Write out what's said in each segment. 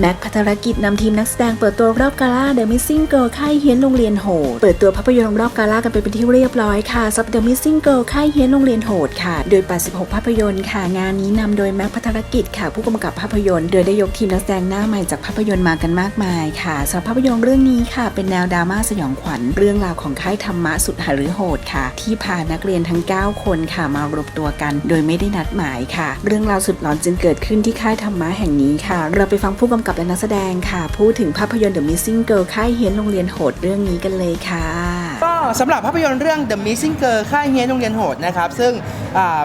แม็กพัทรกิจนำทีมนักแสดงเปิดตัวรอบกาล่า The Missing Girl ค่ายเฮียนโรงเรียนโหด เปิดตัวภาพยนตร์รอบกาล่ากันไปเป็นที่เรียบร้อยค่ะซับ The Missing Girl ค่ายเฮียนโรงเรียนโหดค่ะ โดย 86 ภาพยนตร์ค่ะ งานนี้นำโดยแม็กพัทรกิจค่ะ ผู้กำกับภาพยนตร์ โดยได้ยกทีมนักแสดงหน้าใหม่จากภาพยนตร์มากันมากมายค่ะสำหรับภาพยนตร์เรื่องนี้ค่ะ เป็นแนวดราม่าสยองขวัญ เรื่องราวของค่ายธรรมะสุดหฤโหดค่ะ ที่พานักเรียนทั้ง 9 คนค่ะมารวมตัวกัน โดยไม่ได้นัดหมายค่ะ เรื่องราวสุดหลอนจึงเกิดขึ้นที่ค่ายธรรมะแห่งนี้ค่ะ เราไปฟังผู้กำกับและนักแสดงค่ะ พูดถึงภาพยนตร์ The Missing Girl ค่ายเฮียนโรงเรียนโหดเรื่องนี้กันเลยค่ะ ก็สำหรับภาพยนตร์เรื่อง The Missing Girl ค่ายเฮียนโรงเรียนโหดนะครับ ซึ่ง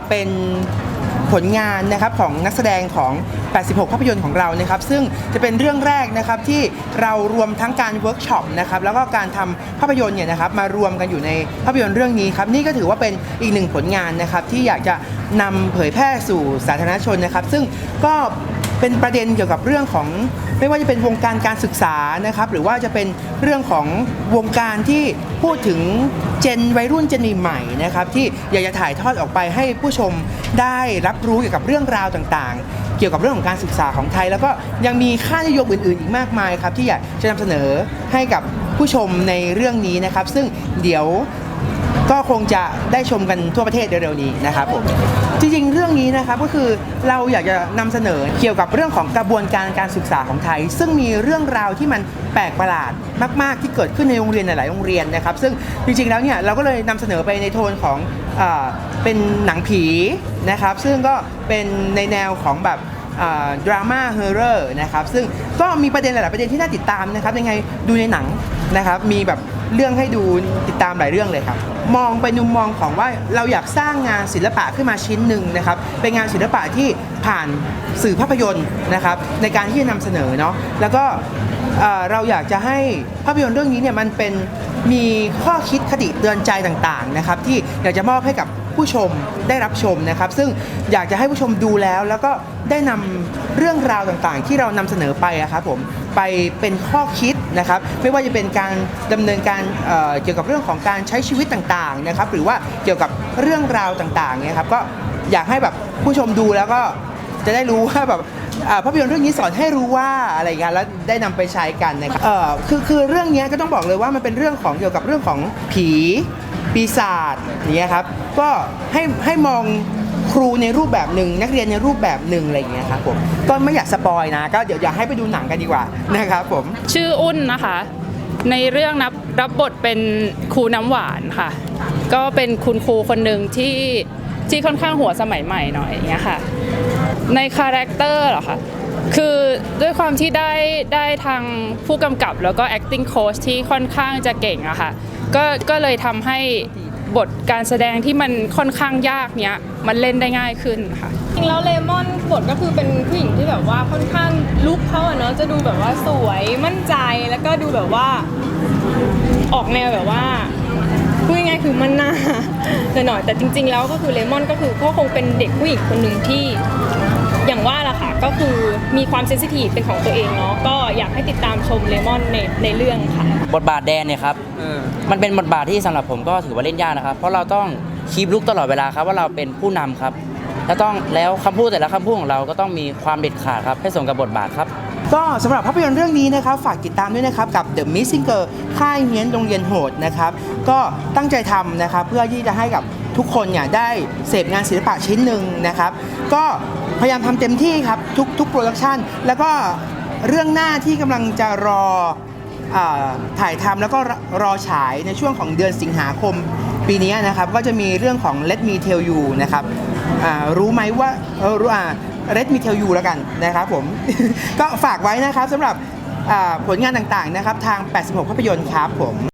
เป็นผลงานนะครับของนักแสดงของ 86 ภาพยนตร์ของเรานะครับ ซึ่งจะเป็นเรื่องแรกนะครับที่เรารวมทั้งการเวิร์กช็อปนะครับแล้วก็การทำภาพยนตร์เนี่ยนะครับมารวมกันอยู่ในภาพยนตร์เรื่องนี้ครับนี่ก็ถือว่าเป็นอีกหนึ่งผลงานนะครับที่อยากจะนำเผยแพร่สู่สาธารณชนนะครับ ซึ่งก็ เป็นประเด็นเกี่ยวกับเรื่องของไม่ว่าจะเป็นวงการการศึกษานะครับหรือว่าจะเป็นเรื่องของวงการที่พูดถึงเจนวัยรุ่นเจนใหม่ๆนะครับที่อยากจะถ่ายทอดออกไปให้ผู้ชมได้รับรู้เกี่ยวกับเรื่องราวต่างๆ เกี่ยวกับเรื่องของการศึกษาของไทย แล้วก็ยังมีค่านิยมอื่นๆ อีกมากมายครับที่อยากจะนำเสนอให้กับผู้ชมในเรื่องนี้นะครับ ซึ่งเดี๋ยว ก็คงจะได้ชมกันทั่วประเทศเร็วๆนี้นะครับผมจริงๆ เรื่องนี้นะครับก็คือเราอยากจะนำเสนอเกี่ยวกับเรื่องของกระบวนการการศึกษาของไทย ซึ่งมีเรื่องราวที่มันแปลกประหลาดมากๆ ที่เกิดขึ้นในโรงเรียนหลายๆโรงเรียนนะครับซึ่งจริงๆแล้วเนี่ยเราก็เลยนำเสนอไปในโทนของอ่าเป็นหนังผีนะครับซึ่งก็เป็นในแนวของแบบดราม่าเฮอร์เรอร์นะครับซึ่งก็มีประเด็นหลาย ๆ ประเด็นที่น่าติดตามนะครับยังไงดูในหนังนะครับมีแบบ เรื่องให้ดูติดตามหลายเรื่องเลยครับ มองไปมุมมองของว่าเราอยากสร้างงานศิลปะขึ้นมาชิ้นหนึ่งนะครับ เป็นงานศิลปะที่ผ่านสื่อภาพยนตร์นะครับ ในการที่จะนำเสนอเนาะแล้วก็เราอยากจะให้ภาพยนตร์เรื่องนี้เนี่ยมันเป็นมีข้อคิดคติเตือนใจต่างๆนะครับ ที่อยากจะมอบให้กับผู้ชมได้รับชมนะครับ ซึ่งอยากจะให้ผู้ชมดูแล้ว แล้วก็ได้นำเรื่องราวต่างๆ ที่เรานำเสนอไปอะครับผม ไปเป็นข้อคิดนะครับ ไม่ว่าจะเป็นการดำเนินการเเกี่ยวกับเรื่องของการใช้ชีวิตต่างๆนะครับ หรือว่าเกี่ยวกับเรื่องราวต่างๆเนี่ยครับก็อยากให้แบบผู้ชมดูแล้วก็จะได้รู้ว่าแบบภาพยนตร์เรื่องนี้สอนให้รู้ว่าอะไรเงี้ยแล้วได้นำไปใช้กันนะครับเออคือคือเรื่องนี้ก็ต้องบอกเลยว่ามันเป็นเรื่องของเกี่ยวกับเรื่องของผีปีศาจอย่างเงี้ยครับก็ให้ให้มอง ครูในรูปแบบหนึ่งนักเรียนในรูปแบบหนึ่งอะไรอย่างเงี้ยครับผมก็ไม่อยากสปอยนะก็เดี๋ยวอยากให้ไปดูหนังกันดีกว่านะครับผมชื่ออุ้นนะคะ ในเรื่องนับรับบทเป็นครูน้ำหวานค่ะ ก็เป็นคุณครูคนหนึ่งที่ที่ค่อนข้างหัวสมัยใหม่หน่อยอย่างเงี้ยค่ะ ในคาแรคเตอร์เหรอคะคือด้วยความที่ได้ได้ทางผู้กำกับแล้วก็ acting coach ที่ค่อนข้างจะเก่งอะค่ะก็ก็เลยทำให้ บทการแสดงที่มันค่อนข้างยากเนี้ยมันเล่นได้ง่ายขึ้นค่ะ จริงแล้วเลมอนบทก็คือเป็นผู้หญิงที่แบบว่าค่อนข้างลุคเขาอะเนาะจะดูแบบว่าสวยมั่นใจแล้วก็ดูแบบว่า ออกแนวแบบว่าพูดง่ายๆคือมันหน้าหน่อยๆแต่จริง ๆ แล้วก็คือเลมอนก็คือก็คงเป็นเด็กผู้หญิงคนหนึ่งที่อย่างว่าล่ะค่ะก็คือมีความเซนซิทีฟเป็นของตัวเองเนาะก็อยาก ให้ติดตามชมเลมอนในในเรื่องค่ะ บทบาทแดนเนี่ยครับมันเป็นบทบาทที่สำหรับผมก็ถือว่าเล่นยากนะครับ เพราะเราต้องคีบลุกตลอดเวลาครับว่าเราเป็นผู้นำครับ แล้วต้องแล้วคำพูดแต่ละคำพูดของเราก็ต้องมีความเด็ดขาดครับให้สมกับบทบาทครับ ก็สำหรับภาพยนตร์เรื่องนี้นะครับ ฝากติดตามด้วยนะครับ กับ The Missing Girl ค่ายเฮียนโรงเรียนโหดนะครับ ก็ตั้งใจทำนะครับ เพื่อที่จะให้กับทุกคนเนี่ยได้เสพงานศิลปะชิ้นหนึ่งนะครับ ก็พยายามทำเต็มที่ครับ ทุกทุกโปรดักชันแล้วก็ เรื่องหน้าที่กำลังจะรออถ่ายทำแล้วก็รอฉายในช่วงของเดือนสิงหาคมปีนี้นะครับ ก็จะมีเรื่องของ Let Me Tell You นะครับรู้ไหมว่ารู้อ่า Let Me Tell You แล้วกันนะครับผม ก็ฝากไว้นะครับสำหรับผลงานต่างๆนะครับ ทาง 86 ภาพยนตร์ครับผม